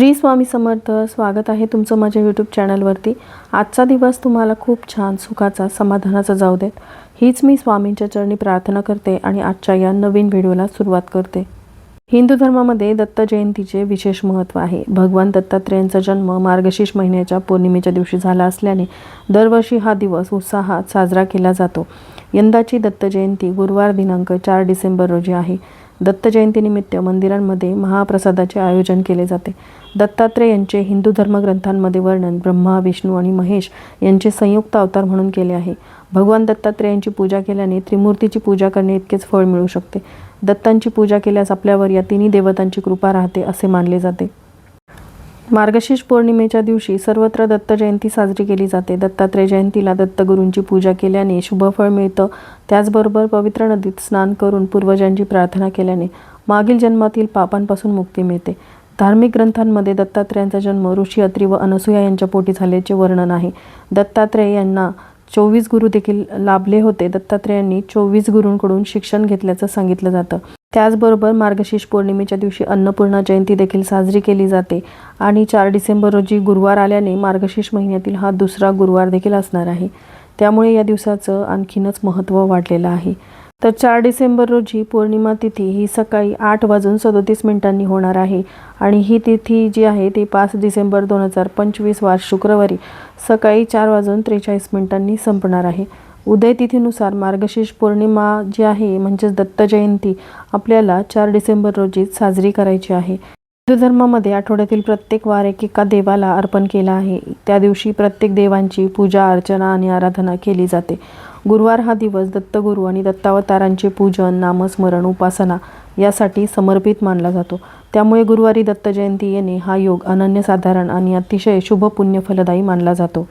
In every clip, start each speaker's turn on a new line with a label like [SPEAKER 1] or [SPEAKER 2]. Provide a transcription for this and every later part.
[SPEAKER 1] श्री स्वामी समर्थ स्वागत आहे तुमचं माझ्या यूट्यूब चॅनलवरती आजचा दिवस तुम्हाला खूप छान सुखाचा समाधानाचा जाऊ देत. हीच मी स्वामींच्या चरणी प्रार्थना करते आणि आजच्या या नवीन व्हिडिओला सुरुवात करते. हिंदू धर्मामध्ये दत्त जयंतीचे विशेष महत्त्व आहे. भगवान दत्तात्रेयांचा जन्म मार्गशीर्ष महिन्याच्या पौर्णिमेच्या दिवशी झाला असल्याने दरवर्षी हा दिवस उत्साहात साजरा केला जातो. यंदाची दत्त जयंती गुरुवार दिनांक चार डिसेंबर रोजी आहे. दत्त जयंतीनिमित्त मंदिरांमध्ये महाप्रसादाचे आयोजन केले जाते. दत्तात्रय यांचे हिंदू धर्मग्रंथांमध्ये वर्णन ब्रह्मा विष्णू आणि महेश यांचे संयुक्त अवतार म्हणून केले आहे. भगवान दत्तात्रेयांची पूजा केल्याने त्रिमूर्तीची पूजा करणे इतकेच फळ मिळू शकते. दत्तांची पूजा केल्यास आपल्यावर या तिन्ही देवतांची कृपा राहते असे मानले जाते. मार्गशीर्ष पौर्णिमेच्या दिवशी सर्वत्र दत्त जयंती साजरी केली जाते. दत्तात्रेय जयंतीला दत्तगुरूंची पूजा केल्याने शुभफळ मिळतं. त्याचबरोबर पवित्र नदीत स्नान करून पूर्वजांची प्रार्थना केल्याने मागील जन्मातील पापांपासून मुक्ती मिळते. धार्मिक ग्रंथांमध्ये दत्तात्रेयांचा जन्म ऋषी अत्री व अनसुया यांच्या पोटी झाल्याचे वर्णन आहे. दत्तात्रेय यांना चोवीस गुरु देखील लाभले होते. दत्तात्रयांनी चोवीस गुरूंकडून शिक्षण घेतल्याचं सांगितलं जातं. त्याचबरोबर मार्गशीर्ष पौर्णिमेच्या दिवशी अन्नपूर्णा जयंती देखील साजरी केली जाते. आणि चार डिसेंबर रोजी गुरुवार आल्याने मार्गशीर्ष महिन्यातील हा दुसरा गुरुवार देखील असणार आहे. त्यामुळे या दिवसाचं आणखीनच महत्त्व वाढलेलं आहे. तर चार डिसेंबर रोजी पौर्णिमा तिथी ही सकाळी आठ वाजून सदोतीस मिनिटांनी होणार आहे. आणि ही तिथी जी आहे ती पाच डिसेंबर दोन हजार पंचवीस वार शुक्रवारी सकाळी चार वाजून त्रेचाळीस मिनिटांनी संपणार आहे. उदयतिथीनुसार मार्गशीर्ष पौर्णिमा जी आहे म्हणजेच दत्त जयंती आपल्याला चार डिसेंबर रोजी साजरी करायची आहे. हिंदू धर्मामध्ये आठवड्यातील प्रत्येक वार एकेका देवाला अर्पण केला आहे. त्या दिवशी प्रत्येक देवांची पूजा अर्चना आणि आराधना केली जाते. गुरुवार हा दिवस दत्तगुरू आणि दत्तावतारांचे पूजन नामस्मरण उपासना यासाठी समर्पित मानला जातो. त्यामुळे गुरुवारी दत्त जयंती येणे हा योग अनन्यसाधारण आणि अतिशय शुभ पुण्य फलदायी मानला जातो.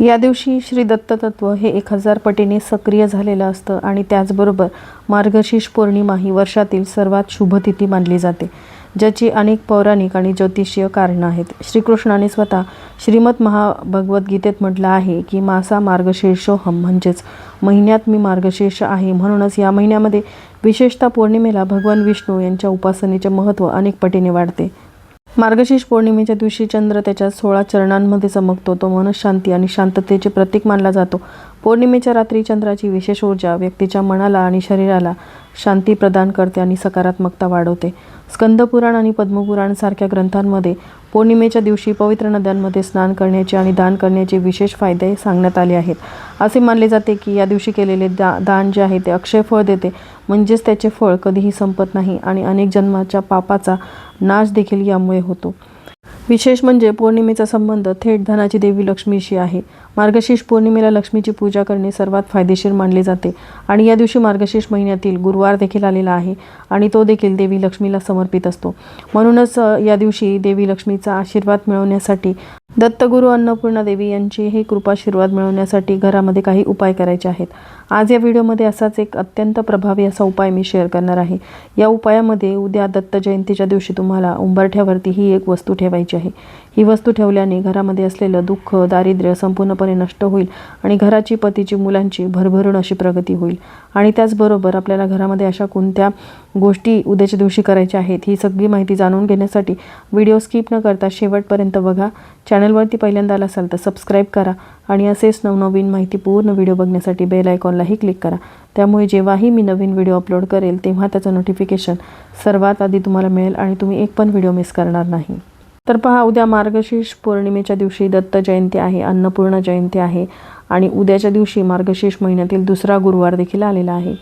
[SPEAKER 1] या दिवशी श्री दत्ततत्व हे एक हजार पटीने सक्रिय झालेलं असतं आणि त्याचबरोबर मार्गशीर्ष पौर्णिमा ही वर्षातील सर्वात शुभतिथी मानली जाते ज्याची अनेक पौराणिक आणि ज्योतिषीय कारणं आहेत. श्रीकृष्णाने स्वतः श्रीमद महाभगवद्गीतेत म्हटलं आहे की मासा मार्गशीर्षोहम म्हणजेच महिन्यात मी मार्गशीर्ष आहे. म्हणूनच या महिन्यामध्ये विशेषतः पौर्णिमेला भगवान विष्णू यांच्या उपासनेचे महत्त्व अनेक पटीने वाढते. मार्गशीर्ष पौर्णिमेच्या दिवशी चंद्र त्याच्या सोळा चरणांमध्ये चमकतो. तो मनशांती आणि शांततेचे प्रतीक मानला जातो. पौर्णिमेच्या रात्री चंद्राची विशेष ऊर्जा व्यक्तीच्या मनाला आणि शरीराला शांती प्रदान करते आणि सकारात्मकता वाढवते. स्कंदपुराण आणि पद्मपुराण सारख्या ग्रंथांमध्ये पौर्णिमेच्या दिवशी पवित्र नद्यांमध्ये स्नान करण्याचे आणि दान करण्याचे विशेष फायदे सांगण्यात आले आहेत. असे मानले जाते की या दिवशी केलेले दा दान जे आहे ते अक्षय फळ देते. म्हणजेच त्याचे फळ कधीही संपत नाही आणि अनेक जन्माच्या पापाचा नाश देखील यामुळे होतो. विशेष म्हणजे पौर्णिमेचा संबंध थेट धनाची देवी लक्ष्मीशी आहे. मार्गशीर्ष पौर्णिमेला लक्ष्मीची पूजा करणे सर्वात फायदेशीर मानले जाते आणि या दिवशी मार्गशीर्ष महिन्यातील गुरुवार देखील आलेला आहे आणि तो देखील देवी लक्ष्मीला समर्पित असतो. म्हणूनच या दिवशी देवी लक्ष्मीचा आशीर्वाद मिळवण्यासाठी दत्तगुरू अन्नपूर्णा देवी यांची हे कृपाशीर्वाद मिळवण्यासाठी घरामध्ये काही उपाय करायचे आहेत. आज या व्हिडिओमध्ये असाच एक अत्यंत प्रभावी असा उपाय मी शेअर करणार आहे. या उपायामध्ये उद्या दत्त जयंतीच्या दिवशी तुम्हाला उंबरठ्यावरती ही एक वस्तू ठेवायची आहे. ही वस्तू ठेवल्याने घरामध्ये असलेलं दुःख दारिद्र्य संपूर्णपणे नष्ट होईल आणि घराची पतीची मुलांची भरभरून अशी प्रगती होईल. आणि त्याचबरोबर आपल्याला घरामध्ये अशा कोणत्या गोष्टी उद्याच्या दिवशी करायच्या आहेत ही सगळी माहिती जाणून घेण्यासाठी व्हिडिओ स्किप न करता शेवटपर्यंत बघा. चॅनलवरती पहिल्यांदा आला असाल तर सबस्क्राईब करा आणि असेच नवनवीन माहिती पूर्ण व्हिडिओ बघण्यासाठी बेल आयकॉनलाही क्लिक करा. त्यामुळे जेव्हाही मी नवीन व्हिडिओ अपलोड करेल तेव्हा त्याचं नोटिफिकेशन सर्वात आधी तुम्हाला मिळेल आणि तुम्ही एक पण व्हिडिओ मिस करणार नाही. तर पहा उद्या मार्गशीर्ष पौर्णिमेच्या दिवशी दत्त जयंती आहे अन्नपूर्णा जयंती आहे आणि उद्याच्या दिवशी मार्गशीर्ष महिन्यातील दुसरा गुरुवार देखील आलेला आहे.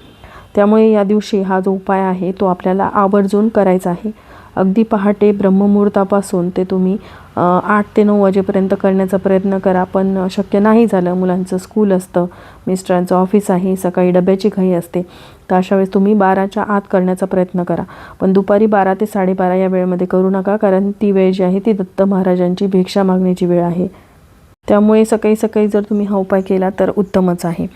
[SPEAKER 1] त्यामुळे या दिवशी हा जो उपाय आहे तो आपल्याला आवर्जून करायचा आहे. अगदी पहाटे ब्रह्ममुहूर्तापासून ते तुम्ही आठ ते नऊ वाजेपर्यंत करण्याचा प्रयत्न करा पण शक्य नाही झालं. मुलांचं स्कूल असतं मिस्टरांचं ऑफिस आहे सकाळी डब्याची घाई असते. तर अशा वेळेस तुम्ही बाराच्या आत करण्याचा प्रयत्न करा. पण दुपारी बारा ते साडेबारा या वेळेमध्ये करू नका कारण ती वेळ जी आहे ती दत्त महाराजांची भिक्षा मागण्याची वेळ आहे. त्यामुळे सकाळी सकाळी जर तुम्ही हा उपाय केला तर उत्तमच आहे.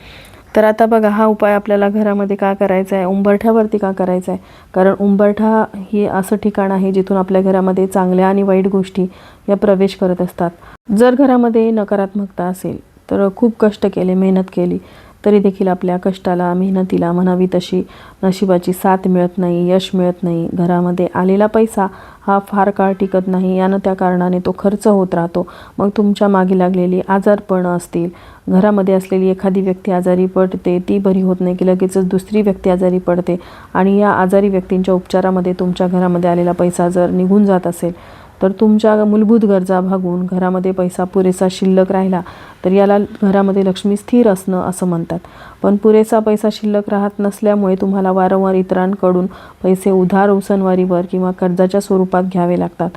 [SPEAKER 1] तर आता बघा हा उपाय आपल्याला घरामध्ये का करायचा आहे? उंबरठ्यावरती का करायचा आहे? कारण उंबरठा ही असं ठिकाण आहे जिथून आपल्या घरामध्ये चांगल्या आणि वाईट गोष्टी या प्रवेश करत असतात. जर घरामध्ये नकारात्मकता असेल तर खूप कष्ट केले मेहनत केली. तरी देखील आपल्या कष्टाला मेहनतीला म्हणावी तशी नशिबाची साथ मिळत नाही यश मिळत नाही. घरामध्ये आलेला पैसा हा फार काळ टिकत नाही. यानं त्या कारणाने तो खर्च होत राहतो. मग तुमच्या मागे लागलेली आजारपणं असतील. घरामध्ये असलेली एखादी व्यक्ती आजारी पडते ती बरी होत नाही की लगेचच दुसरी व्यक्ती आजारी पडते. आणि या आजारी व्यक्तींच्या उपचारामध्ये तुमच्या घरामध्ये आलेला पैसा जर निघून जात असेल तर तुमच्या मूलभूत गरजा भागून घरामध्ये पैसा पुरेसा शिल्लक राहिला तर याला घरामध्ये लक्ष्मी स्थिर असणं असं म्हणतात. पण पुरेसा पैसा शिल्लक राहत नसल्यामुळे तुम्हाला वारंवार इतरांकडून पैसे उधार उसनवारीवर किंवा कर्जाच्या स्वरूपात घ्यावे लागतात.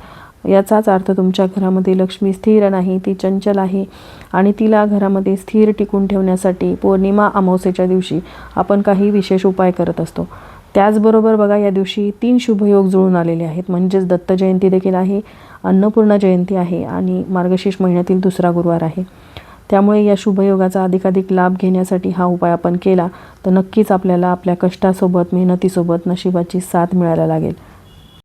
[SPEAKER 1] याचाच अर्थ तुमच्या घरामध्ये लक्ष्मी स्थिर नाही ती चंचल आहे आणि तिला घरामध्ये स्थिर टिकून ठेवण्यासाठी पौर्णिमा अमावस्येच्या दिवशी आपण काही विशेष उपाय करत असतो. त्याचबरोबर बघा या दिवशी तीन शुभयोग जुळून आलेले आहेत. म्हणजेच दत्त जयंती देखील आहे अन्नपूर्णा जयंती आहे आणि मार्गशीर्ष महिन्यातील दुसरा गुरुवार आहे. त्यामुळे या शुभयोगाचा अधिकाधिक लाभ घेण्यासाठी हा उपाय आपण केला तर नक्कीच आपल्याला आपल्या कष्टासोबत मेहनतीसोबत नशिबाची साथ मिळायला लागेल.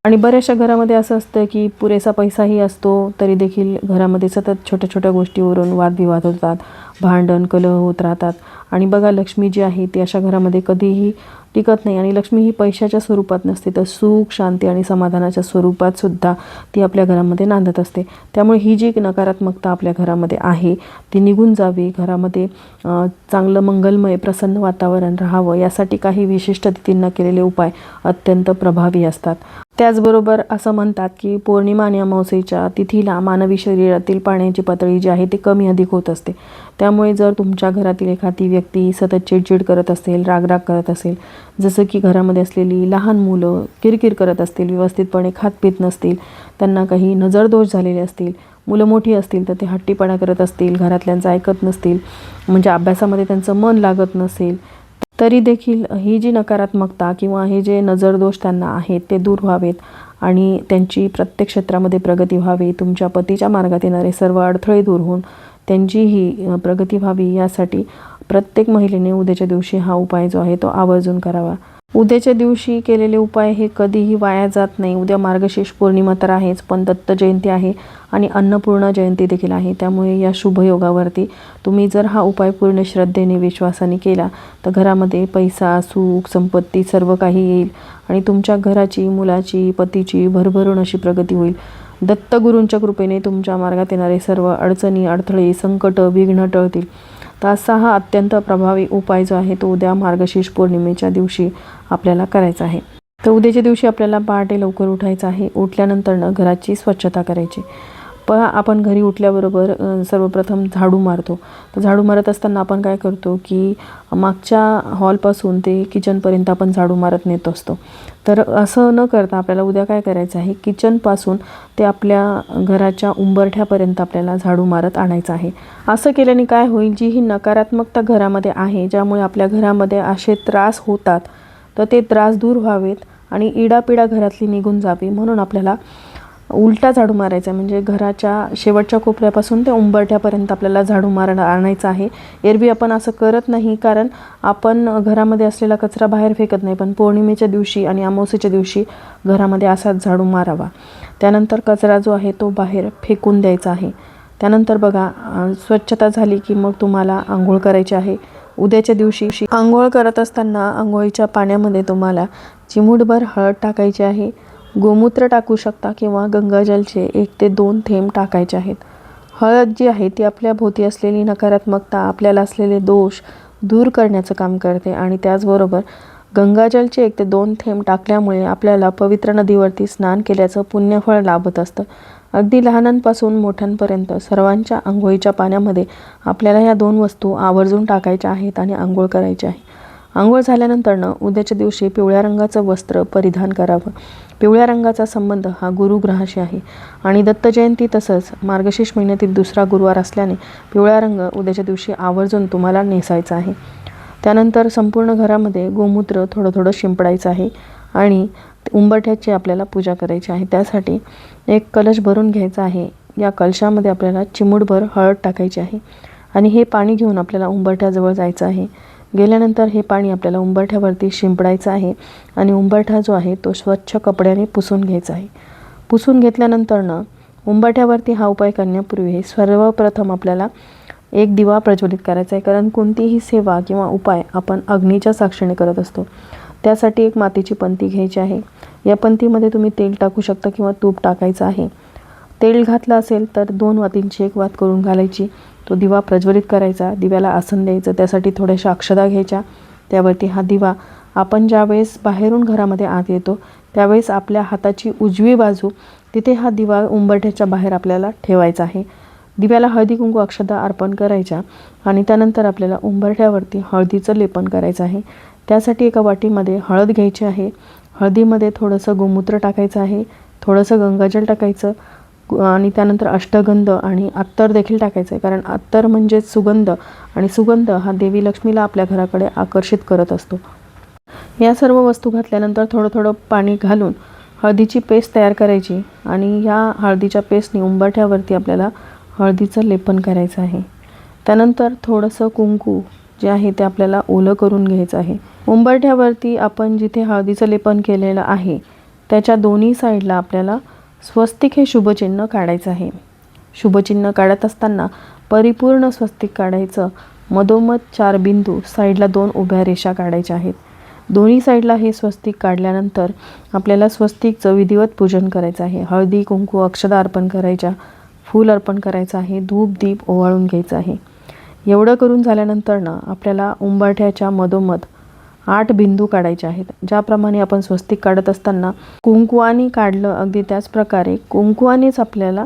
[SPEAKER 1] आणि बऱ्याचशा घरामध्ये असं असतं की पुरेसा पैसाही असतो तरी देखील घरामध्ये सतत छोट्या छोट्या गोष्टीवरून वादविवाद होतात भांडण कलह होत राहतात. आणि बघा लक्ष्मी जी आहे ती अशा घरामध्ये कधीही टिकत नाही. आणि लक्ष्मी ही पैशाच्या स्वरूपात नसते तर सुख शांती आणि समाधानाच्या स्वरूपात सुद्धा ती आपल्या घरामध्ये नांदत असते. त्यामुळे ही जी नकारात्मकता आपल्या घरामध्ये आहे ती निघून जावी. घरामध्ये चांगलं मंगलमय प्रसन्न वातावरण राहावं यासाठी काही विशिष्ट तिथींना केलेले उपाय अत्यंत प्रभावी असतात. त्याचबरोबर असं म्हणतात की पौर्णिमा आणि अमावस्येच्या तिथीला मानवी शरीरातील पाण्याची पातळी जी आहे ती कमी अधिक होत असते. त्यामुळे जर तुमच्या घरातील एखादी व्यक्ती सतत चिडचिड करत असेल रागराग करत असेल जसं की घरामध्ये असलेली लहान मुलं किरकिर करत असतील व्यवस्थितपणे खात पित नसतील त्यांना काही नजरदोष झालेले असतील मुलं मोठी असतील तर ते हट्टीपणा करत असतील घरातल्यांचं ऐकत नसतील म्हणजे अभ्यासामध्ये त्यांचं मन लागत नसेल तरी देखील ही जी नकारात्मकता किंवा हे जे नजरदोष त्यांना आहेत ते दूर व्हावेत आणि त्यांची प्रत्येक क्षेत्रामध्ये प्रगती व्हावी तुमच्या पतीच्या मार्गात येणारे सर्व अडथळे दूर होऊन त्यांचीही ही प्रगती व्हावी यासाठी प्रत्येक महिलेने उद्याच्या दिवशी हा उपाय जो आहे तो आवर्जून करावा. उद्याच्या दिवशी केलेले उपाय हे कधीही वाया जात नाही. उद्या मार्गशीर्ष पौर्णिमा तर आहेच पण दत्त जयंती आहे आणि अन्नपूर्णा जयंती देखील आहे. त्यामुळे या शुभयोगावरती तुम्ही जर हा उपाय पूर्ण श्रद्धेने विश्वासाने केला तर घरामध्ये पैसा सुख संपत्ती सर्व काही येईल आणि तुमच्या घराची मुलाची पतीची भरभरून अशी प्रगती होईल. दत्तगुरूंच्या कृपेने तुमच्या मार्गात येणारे सर्व अडचणी अडथळे संकट विघ्न टळतील. तर असा हा अत्यंत प्रभावी उपाय जो आहे तो उद्या मार्गशीर्ष पौर्णिमेच्या दिवशी आपल्याला करायचा आहे. तर उद्याच्या दिवशी आपल्याला पहाटे लवकर उठायचं आहे. उठल्यानंतरनं घराची स्वच्छता करायची. प आपण घरी उठल्याबरोबर सर्वप्रथम झाडू मारतो. तर झाडू मारत असताना आपण काय करतो की मागच्या हॉलपासून ते किचनपर्यंत आपण झाडू मारत नेत असतो. तर असं न करता आपल्याला उद्या काय करायचं आहे? किचनपासून ते आपल्या घराच्या उंबरठ्यापर्यंत आपल्याला झाडू मारत आणायचं आहे. असं केल्याने काय होईल? जी ही नकारात्मकता घरामध्ये आहे ज्यामुळे आपल्या घरामध्ये असे त्रास होतात तर ते त्रास दूर व्हावेत आणि इडापिडा घरातली निघून जावी म्हणून आपल्याला उलटा झाडू मारायचा आहे. म्हणजे घराच्या शेवटच्या कोपऱ्यापासून ते उंबरठ्यापर्यंत आपल्याला झाडू मारणं आणायचं आहे. एरवी आपण असं करत नाही कारण आपण घरामध्ये असलेला कचरा बाहेर फेकत नाही पण पौर्णिमेच्या दिवशी आणि अमावस्येच्या दिवशी घरामध्ये असाच झाडू मारावा. त्यानंतर कचरा जो आहे तो बाहेर फेकून द्यायचा आहे. त्यानंतर बघा स्वच्छता झाली की मग तुम्हाला आंघोळ करायची आहे. उद्याच्या दिवशी आंघोळ करत असताना आंघोळीच्या पाण्यामध्ये तुम्हाला चिमूटभर हळद टाकायची आहे. गोमूत्र टाकू शकता किंवा गंगाजलचे एक ते दोन थेंब टाकायचे आहेत. हळद जी आहे ती आपल्या भोवती असलेली नकारात्मकता आपल्याला असलेले दोष दूर करण्याचं काम करते आणि त्याचबरोबर गंगाजलचे एक ते दोन थेंब टाकल्यामुळे आपल्याला पवित्र नदीवरती स्नान केल्याचं पुण्यफळ लाभत असतं. अगदी लहानांपासून मोठ्यांपर्यंत सर्वांच्या आंघोळीच्या पाण्यामध्ये आपल्याला या दोन वस्तू आवर्जून टाकायच्या आहेत आणि आंघोळ करायची आहे. आंघोळ झाल्यानंतरनं उद्याच्या दिवशी पिवळ्या रंगाचं वस्त्र परिधान करावं. पिवळ्या रंगाचा संबंध हा गुरुग्रहाशी आहे. आणि दत्त जयंती तसंच मार्गशीर्ष महिन्यातील दुसरा गुरुवार असल्याने पिवळा रंग उद्याच्या दिवशी आवर्जून तुम्हाला नेसायचा आहे. त्यानंतर संपूर्ण घरामध्ये गोमूत्र थोडं थोडं शिंपडायचं आहे आणि उंबरठ्याची आपल्याला पूजा करायची आहे. त्यासाठी एक कलश भरून घ्यायचा आहे. या कलशामध्ये आपल्याला चिमूटभर हळद टाकायची आहे आणि हे पाणी घेऊन आपल्याला उंबरठ्याजवळ जायचं आहे. गेल्यानंतर हे पाणी आपल्याला उंबरठ्यावरती शिंपडायचं आहे आणि उंबरठा जो आहे तो स्वच्छ कपड्याने पुसून घ्यायचा आहे. पुसून घेतल्यानंतरनं उंबरठ्यावरती हा उपाय करण्यापूर्वी सर्वप्रथम आपल्याला एक दिवा प्रज्वलित करायचा आहे. कारण कोणतीही सेवा किंवा उपाय आपण अग्नीच्या साक्षीने करत असतो. त्यासाठी एक मातीची पंती घ्यायची आहे. या पंतीमध्ये तुम्ही तेल टाकू शकता किंवा तूप टाकायचं आहे. तेल घातलं असेल तर दोन वातींची एक वात करून घालायची. तो दिवा प्रज्वलित करायचा. दिव्याला आसन द्यायचं. त्यासाठी थोड्याशा अक्षदा घ्यायच्या. त्यावरती हा दिवा आपण ज्यावेळेस बाहेरून घरामध्ये आत येतो त्यावेळेस आपल्या हाताची उजवी बाजू तिथे हा दिवा उंबरठ्याच्या बाहेर आपल्याला ठेवायचा आहे. दिव्याला हळदी कुंकू अक्षदा अर्पण करायच्या आणि त्यानंतर आपल्याला उंबरठ्यावरती हळदीचं लेपन करायचं आहे. त्यासाठी एका वाटीमध्ये हळद घ्यायची आहे. हळदीमध्ये थोडंसं गोमूत्र टाकायचं आहे. थोडंसं गंगाजल टाकायचं. आणि त्यानंतर अष्टगंध आणि अत्तर देखील टाकायचं आहे कारण अत्तर म्हणजेच सुगंध आणि सुगंध हा देवी लक्ष्मीला आपल्या घराकडे आकर्षित करत असतो. या सर्व वस्तू घातल्यानंतर थोडं थोडं पाणी घालून हळदीची पेस्ट तयार करायची आणि या हळदीच्या पेस्टने उंबरठ्यावरती आपल्याला हळदीचं लेपन करायचं आहे. त्यानंतर थोडंसं कुंकू जे आहे ते आपल्याला ओलं करून घ्यायचं आहे. उंबरठ्यावरती आपण जिथे हळदीचं लेपन केलेलं आहे त्याच्या दोन्ही साईडला आपल्याला स्वस्तिक हे शुभचिन्ह काढायचं आहे. शुभचिन्ह काढत असताना परिपूर्ण स्वस्तिक काढायचं. मधोमध चार बिंदू साईडला दोन उभ्या रेषा काढायच्या आहेत. दोन्ही साईडला हे स्वस्तिक काढल्यानंतर आपल्याला स्वस्तिकचं विधिवत पूजन करायचं आहे. हळदी कुंकू अक्षदा अर्पण करायच्या फूल अर्पण करायचं आहे धूप दीप ओवाळून घ्यायचं आहे. एवढं करून झाल्यानंतर ना आपल्याला उंबरठ्याच्या मधोमध आठ बिंदू काढायचे आहेत. ज्याप्रमाणे आपण स्वस्तिक काढत असताना कुंकवानी काढलं अगदी त्याच प्रकारे आपल्याला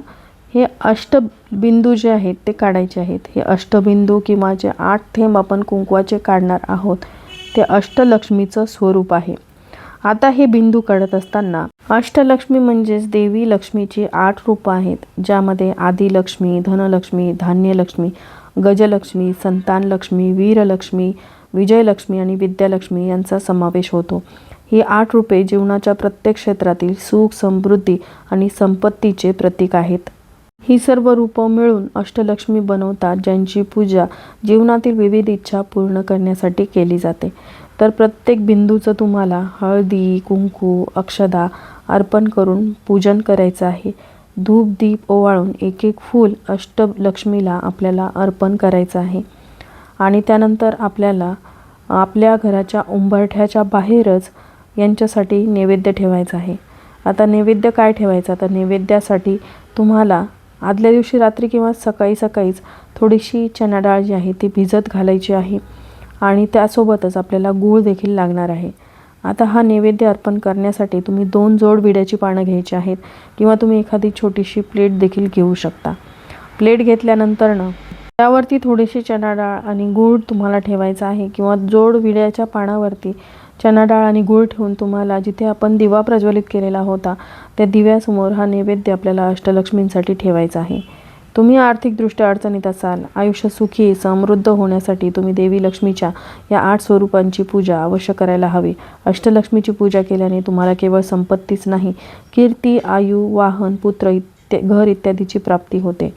[SPEAKER 1] हे अष्टबिंदू जे आहेत ते काढायचे आहेत. हे अष्टबिंदू किंवा जे आठ थेंब आपण कुंकवाचे काढणार आहोत ते अष्टलक्ष्मीचं स्वरूप आहे. आता हे बिंदू काढत असताना अष्टलक्ष्मी म्हणजेच देवी लक्ष्मीची आठ रूपं आहेत. ज्यामध्ये आदिलक्ष्मी धनलक्ष्मी धान्यलक्ष्मी गजलक्ष्मी संतानलक्ष्मी वीरलक्ष्मी विजयलक्ष्मी आणि विद्यालक्ष्मी यांचा समावेश होतो. ही आठ रूपे जीवनाच्या प्रत्येक क्षेत्रातील सुख समृद्धी आणि संपत्तीचे प्रतीक आहेत. ही सर्व रूपं मिळून अष्टलक्ष्मी बनवतात ज्यांची पूजा जीवनातील विविध इच्छा पूर्ण करण्यासाठी केली जाते. तर प्रत्येक बिंदूचं तुम्हाला हळदी कुंकू अक्षदा अर्पण करून पूजन करायचं आहे. धूप दीप ओवाळून एक एक फूल अष्टलक्ष्मीला आपल्याला अर्पण करायचं आहे. आणि त्यानंतर आपल्याला आपल्या घराच्या उंबरठ्याच्या बाहेरच यांच्यासाठी नैवेद्य ठेवायचा आहे. आता नैवेद्य काय ठेवायचा? तर नैवेद्यासाठी तुम्हाला आदल्या दिवशी रात्री किंवा सकाळी सकाळीच थोडीशी चणा डाळ जी आहे ती भिजत घालायची आहे आणि त्यासोबतच आपल्याला गूळ देखील लागणार आहे. आता हा नैवेद्य अर्पण करण्यासाठी तुम्ही दोन जोड विड्याची पानं घ्यायची आहेत किंवा तुम्ही एखादी छोटीशी प्लेट देखील घेऊ शकता. प्लेट घेतल्यानंतर ना त्यावरती थोडीशी चणा डाळ आणि गूळ तुम्हाला ठेवायचा आहे किंवा जोड विड्याच्या पानावरती चणा डाळ आणि गूळ ठेवून तुम्हाला जिथे आपण दिवा प्रज्वलित केलेला होता त्या दिव्यासमोर हा नैवेद्य आपल्याला अष्टलक्ष्मींसाठी ठेवायचा आहे. तुम्ही आर्थिकदृष्ट्या अडचणीत असाल आयुष्य सुखी समृद्ध होण्यासाठी तुम्ही देवी लक्ष्मीच्या या आठ स्वरूपांची पूजा अवश्य करायला हवी. अष्टलक्ष्मीची पूजा केल्याने तुम्हाला केवळ संपत्तीच नाही कीर्ती आयु वाहन पुत्र इत्या घर इत्यादीची प्राप्ती होते.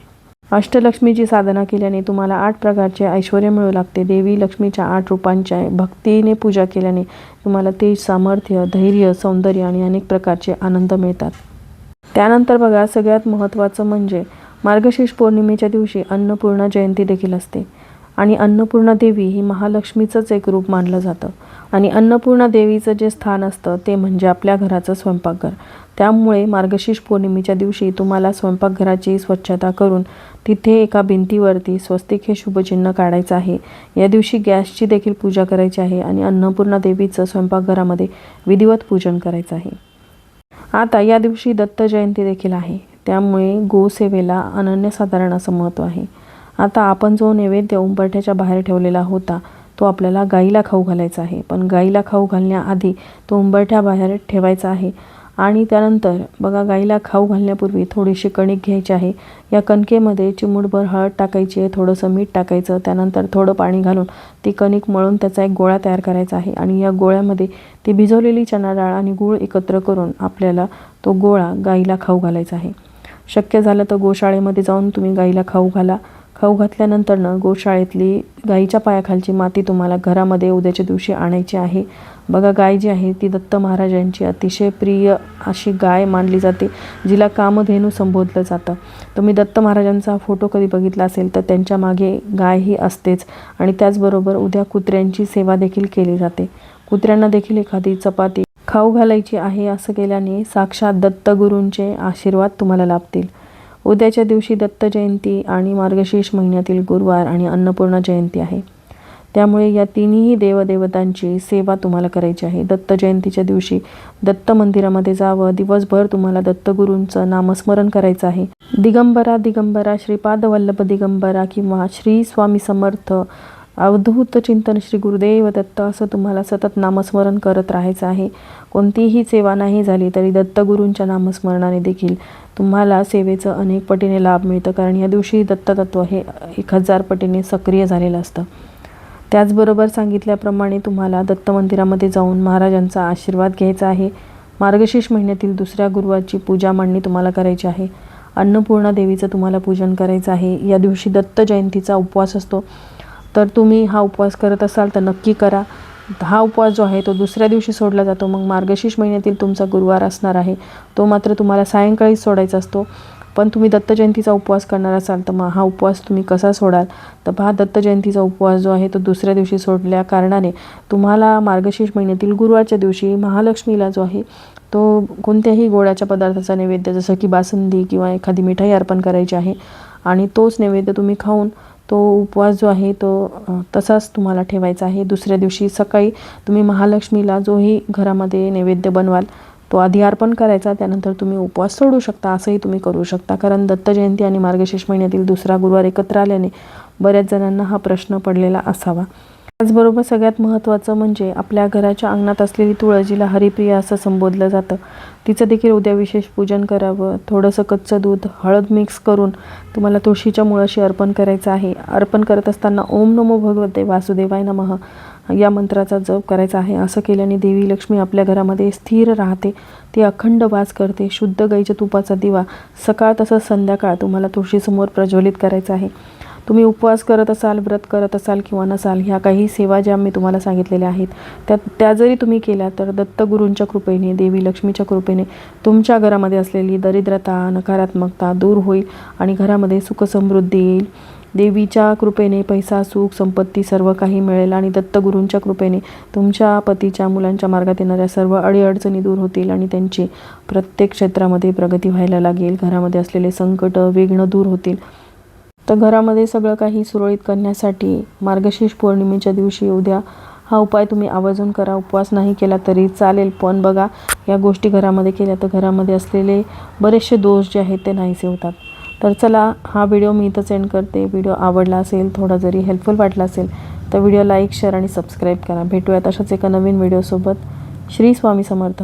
[SPEAKER 1] अष्टलक्ष्मीची साधना केल्याने तुम्हाला आठ प्रकारचे ऐश्वर मिळू लागते. देवी लक्ष्मीच्या आठ रूपांच्या भक्तीने पूजा केल्याने तुम्हाला तेज सामर्थ्य धैर्य सौंदर्य आणि अनेक प्रकारचे आनंद मिळतात. त्यानंतर बघा सगळ्यात महत्त्वाचं म्हणजे मार्गशीर्ष पौर्णिमेच्या दिवशी अन्नपूर्णा जयंती देखील असते. आणि अन्नपूर्णा देवी ही महालक्ष्मीचंच एक रूप मानलं जातं. आणि अन्नपूर्णा देवीचं जे स्थान असतं ते म्हणजे आपल्या घराचं स्वयंपाकघर. त्यामुळे मार्गशीर्ष पौर्णिमेच्या दिवशी तुम्हाला स्वयंपाकघराची स्वच्छता करून तिथे एका भिंतीवरती स्वस्तिक हे शुभचिन्ह काढायचं आहे. या दिवशी गॅसची देखील पूजा करायची आहे आणि अन्नपूर्णा देवीचं स्वयंपाकघरामध्ये विधिवत पूजन करायचं आहे. आता या दिवशी दत्त जयंती देखील आहे. त्यामुळे गोसेवेला अनन्यसाधारण असं महत्त्व आहे. आता आपण जो नैवेद्य उंबरठ्याच्या बाहेर ठेवलेला होता तो आपल्याला गाईला खाऊ घालायचा आहे. पण गाईला खाऊ घालण्याआधी तो उंबरठ्या बाहेर ठेवायचा आहे. आणि त्यानंतर बघा गाईला खाऊ घालण्यापूर्वी थोडीशी कणिक घ्यायची आहे. या कणकेमध्ये चिमूटभर हळद टाकायची आहे थोडंसं मीठ टाकायचं त्यानंतर थोडं पाणी घालून ती कणिक मळून त्याचा एक गोळा तयार करायचा आहे. आणि या गोळ्यामध्ये ती भिजवलेली चणा डाळ आणि गूळ एकत्र करून आपल्याला तो गोळा गाईला खाऊ घालायचा आहे. शक्य झालं तर गोशाळेमध्ये जाऊन तुम्ही गाईला खाऊ घाला. खाऊ घातल्यानंतरनं गोशाळेतली गाईच्या पायाखालची माती तुम्हाला घरामध्ये उद्याच्या दिवशी आणायची आहे. बघा गाय जी आहे ती दत्त महाराजांची अतिशय प्रिय अशी गाय मानली जाते जिला कामधेनू संबोधलं जातं. तुम्ही दत्त महाराजांचा फोटो कधी बघितला असेल तर त्यांच्या मागे गाय ही असतेच आणि त्याचबरोबर उद्या कुत्र्यांची सेवा देखील केली जाते. कुत्र्यांना देखील एखादी चपाती खाऊ घालायची आहे असं केल्याने साक्षात दत्तगुरूंचे आशीर्वाद तुम्हाला लाभतील. उद्याच्या दिवशी दत्त जयंती आणि मार्गशीर्ष महिन्यातील गुरुवार आणि अन्नपूर्णा जयंती आहे. त्यामुळे या तिन्ही देवदेवतांची सेवा तुम्हाला करायची आहे. दत्त जयंतीच्या दिवशी दत्त मंदिरामध्ये जावं. दिवसभर तुम्हाला दत्तगुरूंचं नामस्मरण करायचं आहे. दिगंबरा दिगंबरा श्रीपाद वल्लभ दिगंबरा किंवा श्री स्वामी समर्थ अवधूत चिंतन श्री गुरुदेव दत्त असं तुम्हाला सतत नामस्मरण करत राहायचं आहे. कोणतीही सेवा नाही झाली तरी दत्तगुरूंच्या नामस्मरणाने देखील तुम्हाला सेवेचं अनेक पटीने लाभ मिळतं. कारण या दिवशी दत्ततत्व हे एक हजार पटीने सक्रिय झालेलं असतं. त्याचबरोबर सांगितल्याप्रमाणे तुम्हाला दत्त मंदिरामध्ये जाऊन महाराजांचा आशीर्वाद घ्यायचा आहे. मार्गशीर्ष महिन्यातील दुसऱ्या गुरुवारची पूजा मांडणी तुम्हाला करायची आहे. अन्नपूर्णा देवीचं तुम्हाला पूजन करायचं आहे. या दिवशी दत्त जयंतीचा उपवास असतो. तर तुम्ही हा उपवास करत असाल तर नक्की करा. हा उपवास जो आहे तो दुसऱ्या दिवशी सोडला जातो. मग मार्गशीर्ष महिन्यातील तुमचा गुरुवार असणार आहे. तो मात्र तुम्हाला सायंकाळीच सोडायचा असतो. पण तुम्ही दत्त जयंतीचा उपवास करणार असाल तर मग हा उपवास तुम्ही कसा सोडाल? तर हा दत्त जयंतीचा उपवास जो आहे तो दुसऱ्या दिवशी सोडल्या कारणाने तुम्हाला मार्गशीर्ष महिन्यातील गुरुवारच्या दिवशी महालक्ष्मीला जो आहे तो कोणत्याही गोळ्याच्या पदार्थाचा नैवेद्य जसं की बासुंदी किंवा एखादी मिठाई अर्पण करायची आहे आणि तोच नैवेद्य तुम्ही खाऊन तो उपवास जो आहे तो तसाच तुम्हाला ठेवायचा आहे. दुसऱ्या दिवशी सकाळी तुम्ही महालक्ष्मीला जोही घरामध्ये नैवेद्य बनवाल. तो आधी अर्पण करायचा त्यानंतर तुम्ही उपवास सोडू शकता. असंही तुम्ही करू शकता. कारण दत्त जयंती आणि मार्गशीर्ष महिन्यातील दुसरा गुरुवार एकत्र आल्याने बऱ्याच जणांना हा प्रश्न पडलेला असावा. त्याचबरोबर सगळ्यात महत्त्वाचं म्हणजे आपल्या घराच्या अंगणात असलेली तुळस जिला हरिप्रिया असं संबोधलं जातं. तिचं देखील उद्या विशेष पूजन करावं. थोडंसं कच्चं दूध हळद मिक्स करून तुम्हाला तुळशीच्या मुळाशी अर्पण करायचं आहे. अर्पण करत असताना ओम नमो भगवते वासुदेवाय नमः. या मंत्राचा जप करायचा आहे. असं केल्याने देवी लक्ष्मी आपल्या घरामध्ये स्थिर राहते. ती अखंड वास करते. शुद्ध गाईच्या तुपाचा दिवा सकाळ तसंच संध्याकाळ तुम्हाला तुळशीसमोर प्रज्वलित करायचा आहे. तुम्ही उपवास करत असाल व्रत करत असाल किंवा नसाल ह्या काही सेवा ज्या मी तुम्हाला सांगितलेल्या आहेत त्या त्या जरी तुम्ही केल्या तर दत्तगुरूंच्या कृपेने देवी लक्ष्मीच्या कृपेने तुमच्या घरामध्ये असलेली दरिद्रता नकारात्मकता दूर होईल आणि घरामध्ये सुखसमृद्धी येईल. देवीच्या कृपेने पैसा सुख संपत्ती सर्व काही मिळेल आणि दत्तगुरूंच्या कृपेने तुमच्या पतीच्या मुलांच्या मार्गात येणाऱ्या सर्व अडीअडचणी दूर होतील आणि त्यांची प्रत्येक क्षेत्रामध्ये प्रगती व्हायला लागेल. घरामध्ये असलेले संकट विघ्न दूर होतील. तर घरामध्ये सगळं काही सुरळीत करण्यासाठी मार्गशीर्ष पौर्णिमेच्या दिवशी उद्या हा उपाय तुम्ही आवर्जून करा. उपवास नाही केला तरी चालेल पण बघा या गोष्टी घरामध्ये केल्या तर घरामध्ये असलेले बरेचसे दोष जे आहेत ते नाहीसे होतात. तर चला हा व्हिडिओ मी इथं सेंड करते. व्हिडिओ आवडला असेल थोडा जरी हेल्पफुल वाटला असेल तर व्हिडिओ लाईक शेअर आणि सबस्क्राईब करा. भेटूयात अशाच एका नवीन व्हिडिओसोबत. श्री स्वामी समर्थ.